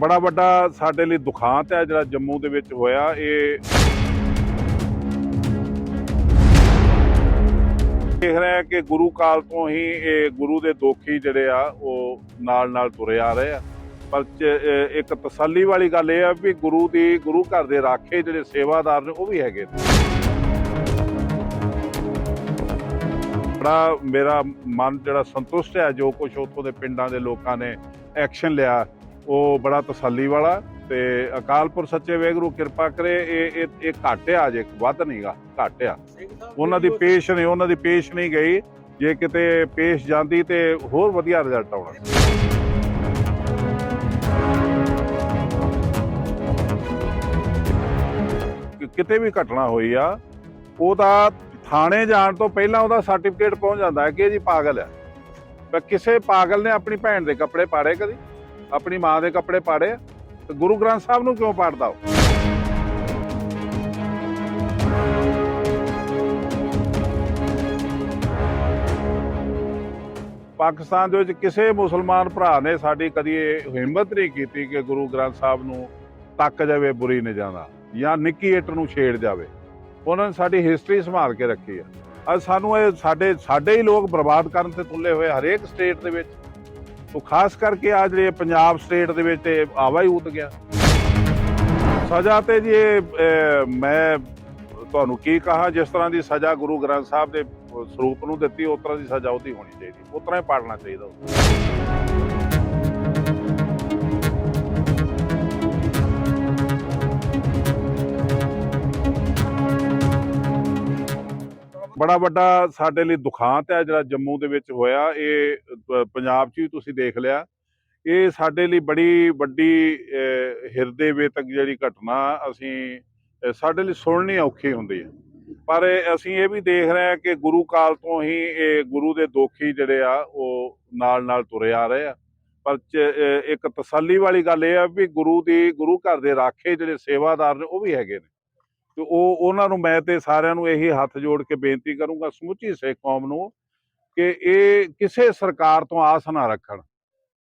ਬੜਾ ਵੱਡਾ ਸਾਡੇ ਲਈ ਦੁਖਾਂਤ ਹੈ ਜਿਹੜਾ ਜੰਮੂ ਦੇ ਵਿੱਚ ਹੋਇਆ। ਇਹ ਦੇਖ ਰਿਹਾ ਕਿ ਗੁਰੂ ਕਾਲ ਤੋਂ ਹੀ ਇਹ ਗੁਰੂ ਦੇ ਦੋਖੀ ਜਿਹੜੇ ਆ, ਉਹ ਨਾਲ ਨਾਲ ਤੁਰੇ ਆ ਰਹੇ ਆ। ਪਰ ਇੱਕ ਤਸੱਲੀ ਵਾਲੀ ਗੱਲ ਇਹ ਆ ਵੀ ਗੁਰੂ ਦੀ, ਗੁਰੂ ਘਰ ਦੇ ਰਾਖੇ ਜਿਹੜੇ ਸੇਵਾਦਾਰ ਨੇ, ਉਹ ਵੀ ਹੈਗੇ ਨੇ। ਬੜਾ ਮੇਰਾ ਮਨ ਜਿਹੜਾ ਸੰਤੁਸ਼ਟ ਹੈ, ਜੋ ਕੁਝ ਉੱਥੋਂ ਦੇ ਪਿੰਡਾਂ ਦੇ ਲੋਕਾਂ ਨੇ ਐਕਸ਼ਨ ਲਿਆ। ਉਹ ਬੜਾ ਤਸੱਲੀ ਵਾਲਾ ਤੇ ਅਕਾਲਪੁਰ ਸੱਚੇ ਵੇਗਰੂ ਕਿਰਪਾ ਕਰੇ, ਇਹ ਇਹ ਇਹ ਘੱਟ ਆ ਜੇ ਵੱਧ ਨਹੀਂਗਾ ਘੱਟ ਆ ਉਹਨਾਂ ਦੀ ਪੇਸ਼ ਨਹੀਂ, ਉਹਨਾਂ ਦੀ ਪੇਸ਼ ਨਹੀਂ ਗਈ। ਜੇ ਕਿਤੇ ਪੇਸ਼ ਜਾਂਦੀ ਤੇ ਹੋਰ ਵਧੀਆ ਰਿਜ਼ਲਟ ਆਉਣਾ। ਕਿਤੇ ਵੀ ਘਟਨਾ ਹੋਈ ਆ, ਉਹਦਾ ਥਾਣੇ ਜਾਣ ਤੋਂ ਪਹਿਲਾਂ ਉਹਦਾ ਸਰਟੀਫਿਕੇਟ ਪਹੁੰਚ ਜਾਂਦਾ ਹੈ ਕਿ ਇਹ ਜੀ ਪਾਗਲ ਹੈ। ਪਰ ਕਿਸੇ ਪਾਗਲ ਨੇ ਆਪਣੀ ਭੈਣ ਦੇ ਕੱਪੜੇ ਪਾੜੇ ਕਦੀ? ਆਪਣੀ ਮਾਂ ਦੇ ਕੱਪੜੇ ਪਾੜੇ, ਤੇ ਗੁਰੂ ਗ੍ਰੰਥ ਸਾਹਿਬ ਨੂੰ ਕਿਉਂ ਪਾੜਦਾ ਉਹ? ਪਾਕਿਸਤਾਨ ਦੇ ਵਿੱਚ ਕਿਸੇ ਮੁਸਲਮਾਨ ਭਰਾ ਨੇ ਸਾਡੀ ਕਦੀ ਇਹ ਹਿੰਮਤ ਨਹੀਂ ਕੀਤੀ ਕਿ ਗੁਰੂ ਗ੍ਰੰਥ ਸਾਹਿਬ ਨੂੰ ਤੱਕ ਜਾਵੇ, ਬੁਰੀ ਨਿਜਾਣਾ ਜਾਂ ਨਿੱਕੀ ਇੱਟ ਨੂੰ ਛੇੜ ਜਾਵੇ। ਉਹਨਾਂ ਨੇ ਸਾਡੀ ਹਿਸਟਰੀ ਸੰਭਾਲ ਕੇ ਰੱਖੀ ਆ। ਅੱਜ ਸਾਨੂੰ ਇਹ ਸਾਡੇ ਸਾਡੇ ਹੀ ਲੋਕ ਬਰਬਾਦ ਕਰਨ ਤੇ ਤੁੱਲੇ ਹੋਏ ਹਰੇਕ ਸਟੇਟ ਦੇ ਵਿੱਚ। ਉਹ ਖਾਸ ਕਰਕੇ ਆ ਜਿਹੜੇ ਪੰਜਾਬ ਸਟੇਟ ਦੇ ਵਿੱਚ ਤੇ ਆਵਾ ਹੀ ਉੱਤ ਗਿਆ। ਸਜ਼ਾ ਤੇ ਜੀ ਮੈਂ ਤੁਹਾਨੂੰ ਕੀ ਕਹਾ, ਜਿਸ ਤਰ੍ਹਾਂ ਦੀ ਸਜ਼ਾ ਗੁਰੂ ਗ੍ਰੰਥ ਸਾਹਿਬ ਦੇ ਸਰੂਪ ਨੂੰ ਦਿੱਤੀ, ਉਸ ਤਰ੍ਹਾਂ ਦੀ ਸਜ਼ਾ ਉਹਦੀ ਹੋਣੀ ਚਾਹੀਦੀ, ਉਸ ਤਰ੍ਹਾਂ ਹੀ ਪਾਲਣਾ ਚਾਹੀਦਾ ਬੜਾ ਵੱਡਾ ਸਾਡੇ ਲਈ ਦੁਖਾਂਤ ਹੈ ਜਿਹੜਾ ਜੰਮੂ ਦੇ ਵਿੱਚ ਹੋਇਆ। ਇਹ ਪੰਜਾਬ 'ਚ ਵੀ ਤੁਸੀਂ ਦੇਖ ਲਿਆ। ਇਹ ਸਾਡੇ ਲਈ ਬੜੀ ਵੱਡੀ ਅ, ਹਿਰਦੇ ਵੇਤਕ ਜਿਹੜੀ ਘਟਨਾ ਅਸੀਂ ਸਾਡੇ ਲਈ ਸੁਣਨੀ ਔਖੀ ਹੁੰਦੀ ਹੈ। ਪਰ ਅਸੀਂ ਇਹ ਵੀ ਦੇਖ ਰਹੇ ਹਾਂ ਕਿ ਗੁਰੂ ਕਾਲ ਤੋਂ ਹੀ ਇਹ ਗੁਰੂ ਦੇ ਦੋਖੀ ਜਿਹੜੇ ਆ ਉਹ ਨਾਲ ਨਾਲ ਤੁਰੇ ਆ ਰਹੇ ਆ। ਪਰ ਚ- ਇੱਕ ਤਸੱਲੀ ਵਾਲੀ ਗੱਲ ਇਹ ਆ ਵੀ ਗੁਰੂ ਦੀ ਗੁਰੂ ਘਰ ਦੇ ਰਾਖੇ ਜਿਹੜੇ ਸੇਵਾਦਾਰ ਨੇ ਉਹ ਵੀ ਹੈਗੇ ਨੇ। ਤੇ ਉਹ, ਉਹਨਾਂ ਨੂੰ ਮੈਂ ਤੇ ਸਾਰਿਆਂ ਨੂੰ ਇਹੀ ਹੱਥ ਜੋੜ ਕੇ ਬੇਨਤੀ ਕਰੂੰਗਾ, ਸਮੁੱਚੀ ਸਿੱਖ ਕੌਮ ਨੂੰ ਕਿ ਇਹ ਕਿਸੇ ਸਰਕਾਰ ਤੋਂ ਆਸ ਨਾ ਰੱਖਣ,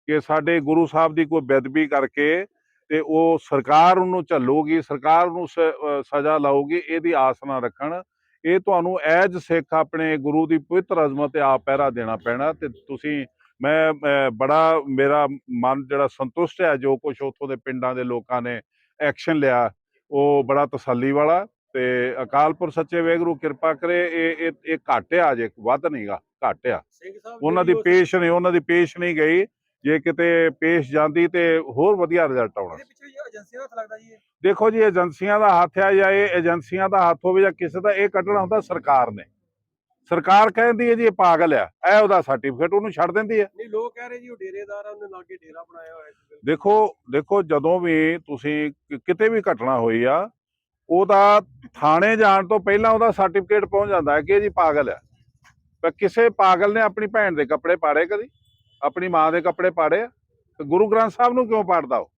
ਕਿ ਸਾਡੇ ਗੁਰੂ ਸਾਹਿਬ ਦੀ ਕੋਈ ਬੇਦਬੀ ਕਰਕੇ ਤੇ ਉਹ ਸਰਕਾਰ ਉਹਨੂੰ ਝੱਲੂਗੀ, ਸਰਕਾਰ ਨੂੰ ਸਜ਼ਾ ਲਾਊਗੀ, ਇਹਦੀ ਆਸ ਨਾ ਰੱਖਣ। ਇਹ ਤੁਹਾਨੂੰ ਐਜ ਸਿੱਖ ਆਪਣੇ ਗੁਰੂ ਦੀ ਪਵਿੱਤਰ ਅਜ਼ਮਤ ਤੇ ਆਪ ਪਹਿਰਾ ਦੇਣਾ ਪੈਣਾ ਤੇ ਤੁਸੀਂ, ਮੈਂ ਬੜਾ, ਮੇਰਾ ਮਨ ਜਿਹੜਾ ਸੰਤੁਸ਼ਟ ਹੈ ਜੋ ਕੁਝ ਉੱਥੋਂ ਦੇ ਪਿੰਡਾਂ ਦੇ ਲੋਕਾਂ ਨੇ ਐਕਸ਼ਨ ਲਿਆ ਉਹ ਬੜਾ ਤਸੱਲੀ ਵਾਲਾ ਤੇ ਅਕਾਲਪੁਰ ਸੱਚੇ ਵੇਗਰੂ ਕਿਰਪਾ ਕਰੇ ਇਹ ਇਹ ਇਹ ਘੱਟ ਆ ਜੇ ਵੱਧ ਨਹੀਂਗਾ ਘੱਟ ਆ ਉਹਨਾਂ ਦੀ ਪੇਸ਼ ਨਹੀਂ ਉਹਨਾਂ ਦੀ ਪੇਸ਼ ਨਹੀਂ ਗਈ। ਜੇ ਕਿਤੇ ਪੇਸ਼ ਜਾਂਦੀ ਤੇ ਹੋਰ ਵਧੀਆ ਰਿਜ਼ਲਟ ਆਉਣਾ। ਏਜੰਸੀਆਂ ਦਾ ਲੱਗਦਾ ਜੀ ਦੇਖੋ ਜੀ ਏਜੰਸੀਆਂ ਦਾ ਹੱਥ ਆ ਜਾਂ ਇਹ ਏਜੰਸੀਆਂ ਦਾ ਹੱਥ ਹੋਵੇ ਜਾਂ ਕਿਸੇ ਦਾ ਇਹ ਕੱਢਣਾ ਹੁੰਦਾ ਸਰਕਾਰ ਨੇ। ਸਰਕਾਰ ਕਹਿੰਦੀ ਹੈ ਜੀ ਇਹ ਪਾਗਲ ਆ ਇਹ ਉਹਦਾ ਸਰਟੀਫਿਕੇਟ ਉਹਨੂੰ ਛੱਡ ਦਿੰਦੀ ਹੈ। ਨਹੀਂ ਲੋਕ ਕਹਿ ਰਹੇ ਜੀ ਉਹ ਡੇਰੇਦਾਰ ਆ ਉਹਨੇ ਲਾਗੇ ਡੇਰਾ ਬਣਾਇਆ ਹੋਇਆ ਹੈ ਦੇਖੋ ਦੇਖੋ ਜਦੋਂ ਵੀ ਤੁਸੀਂ ਕਿਤੇ ਵੀ ਘਟਨਾ ਹੋਈ ਆ ਉਹਦਾ ਥਾਣੇ ਜਾਣ ਤੋਂ ਪਹਿਲਾਂ ਉਹਦਾ ਸਰਟੀਫਿਕੇਟ ਪਹੁੰਚ ਜਾਂਦਾ ਹੈ ਕਿ ਇਹ ਜੀ ਪਾਗਲ ਆ। ਪਰ ਕਿਸੇ ਪਾਗਲ ਨੇ ਆਪਣੀ ਭੈਣ ਦੇ ਕੱਪੜੇ ਪਾੜੇ ਕਦੀ? ਆਪਣੀ ਮਾਂ ਦੇ ਕੱਪੜੇ ਪਾੜੇ ਗੁਰੂ ਗ੍ਰੰਥ ਸਾਹਿਬ ਨੂੰ ਕਿਉਂ ਪਾੜਦਾ ਉਹ?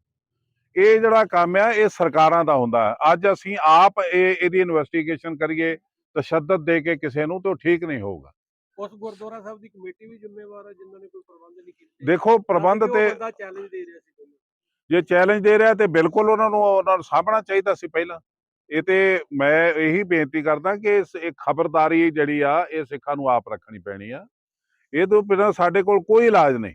ਇਹ ਜਿਹੜਾ ਕੰਮ ਆ ਇਹ ਸਰਕਾਰਾਂ ਦਾ ਹੁੰਦਾ। ਅੱਜ ਅਸੀਂ ਆਪ ਇਹ ਇਹਦੀ ਇਨਵੈਸਟੀਗੇਸ਼ਨ ਕਰੀਏ ਤਸ਼ੱਦਦ ਦੇ ਕੇ ਕਿਸੇ ਨੂੰ ਤੇ ਠੀਕ ਨਹੀਂ ਹੋਊਗਾ। ਉਸ ਗੁਰਦੁਆਰਾ ਸਾਹਿਬ ਦੀ ਕਮੇਟੀ ਵੀ ਜ਼ਿੰਮੇਵਾਰ ਹੈ ਜਿਨ੍ਹਾਂ ਨੇ ਕੋਈ ਪ੍ਰਬੰਧ ਨਹੀਂ ਕੀਤੇ। ਦੇਖੋ ਪ੍ਰਬੰਧ ਤੇ ਬੰਦਾ ਚੈਲੰਜ ਦੇ ਰਿਹਾ ਸੀ ਤੁਹਾਨੂੰ ਜੇ ਚੈਲੰਜ ਦੇ ਰਿਹਾ ਤੇ ਬਿਲਕੁਲ ਉਹਨਾਂ ਨੂੰ ਉਹਨਾਂ ਨੂੰ ਸਾਂਭਣਾ ਚਾਹੀਦਾ ਸੀ ਪਹਿਲਾਂ। ਇਹ ਤੇ ਮੈਂ ਇਹੀ ਬੇਨਤੀ ਕਰਦਾ ਕਿ ਇਸ ਇਹ ਖਬਰਦਾਰੀ ਜਿਹੜੀ ਆ ਇਹ ਸਿੱਖਾਂ ਨੂੰ ਆਪ ਰੱਖਣੀ ਪੈਣੀ ਆ। ਇਹ ਤੋਂ ਬਿਨਾਂ ਸਾਡੇ ਕੋਲ ਕੋਈ ਇਲਾਜ ਨਹੀਂ।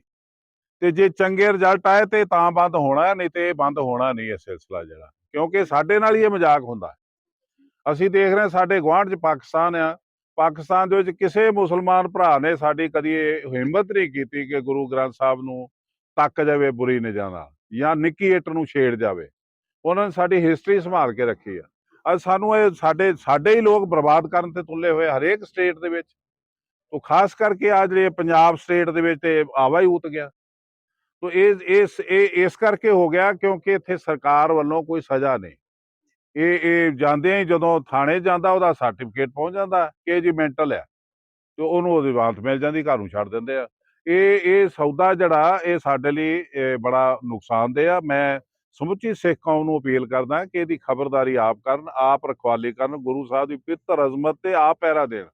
ਤੇ ਜੇ ਚੰਗੇ ਰਿਜ਼ਲਟ ਆਏ ਤੇ ਤਾਂ ਬੰਦ ਹੋਣਾ ਨਹੀਂ ਤੇ ਇਹ ਬੰਦ ਹੋਣਾ ਨਹੀਂ ਇਹ ਸਿਲਸਿਲਾ ਜਿਹੜਾ। ਕਿਉਂਕਿ ਸਾਡੇ ਨਾਲ ਹੀ ਇਹ ਮਜ਼ਾਕ ਹੁੰਦਾ। ਅਸੀਂ ਦੇਖ ਰਹੇ ਸਾਡੇ ਗੁਆਂਢ 'ਚ ਪਾਕਿਸਤਾਨ ਆ। ਪਾਕਿਸਤਾਨ ਦੇ ਵਿੱਚ ਕਿਸੇ ਮੁਸਲਮਾਨ ਭਰਾ ਨੇ ਸਾਡੀ ਕਦੀ ਇਹ ਹਿੰਮਤ ਨਹੀਂ ਕੀਤੀ ਕਿ ਗੁਰੂ ਗ੍ਰੰਥ ਸਾਹਿਬ ਨੂੰ ਤੱਕ ਜਾਵੇ, ਬੁਰੀ ਨਿਜਾਣਾ ਜਾਂ ਨਿੱਕੀ ਇੱਟ ਨੂੰ ਛੇੜ ਜਾਵੇ। ਉਹਨਾਂ ਨੇ ਸਾਡੀ ਹਿਸਟਰੀ ਸੰਭਾਲ ਕੇ ਰੱਖੀ ਆ। ਅੱਜ ਸਾਨੂੰ ਇਹ ਸਾਡੇ ਸਾਡੇ ਹੀ ਲੋਕ ਬਰਬਾਦ ਕਰਨ ਤੇ ਤੁੱਲੇ ਹੋਏ ਹਰੇਕ ਸਟੇਟ ਦੇ ਵਿੱਚ। ਉਹ ਖਾਸ ਕਰਕੇ ਆ ਜਿਹੜੇ ਪੰਜਾਬ ਸਟੇਟ ਦੇ ਵਿੱਚ ਤੇ ਆਵਾ ਹੀ ਉਤ ਗਿਆ। ਤੋ ਇਹ, ਇਸ ਇਹ, ਇਸ ਕਰਕੇ ਹੋ ਗਿਆ ਕਿਉਂਕਿ ਇੱਥੇ ਸਰਕਾਰ ਵੱਲੋਂ ਕੋਈ ਸਜ਼ਾ ਨਹੀਂ। ਇਹ ਇਹ ਜਾਂਦੇ ਹੀ ਜਦੋਂ ਥਾਣੇ ਜਾਂਦਾ ਉਹਦਾ ਸਰਟੀਫਿਕੇਟ ਪਹੁੰਚ ਜਾਂਦਾ ਕਿ ਇਹ ਜੀ ਮੈਂਟਲ ਆ, ਤੇ ਉਹਨੂੰ ਉਹਦੀ ਵਾਂਤ ਮਿਲ ਜਾਂਦੀ, ਘਰ ਨੂੰ ਛੱਡ ਦਿੰਦੇ ਆ। ਇਹ ਇਹ ਸੌਦਾ ਜਿਹੜਾ, ਇਹ ਸਾਡੇ ਲਈ, ਇਹ ਬੜਾ ਨੁਕਸਾਨਦੇਹ ਆ। ਮੈਂ ਸਮੁੱਚੀ ਸਿੱਖ ਕੌਮ ਨੂੰ ਅਪੀਲ ਕਰਦਾ ਕਿ ਇਹਦੀ ਖਬਰਦਾਰੀ ਆਪ ਕਰਨ, ਆਪ ਰਖਵਾਲੀ ਕਰਨ, ਗੁਰੂ ਸਾਹਿਬ ਦੀ ਪਿੱਤਰ ਅਜ਼ਮਤ ਤੇ ਆਪ ਪਹਿਰਾ ਦੇਣ।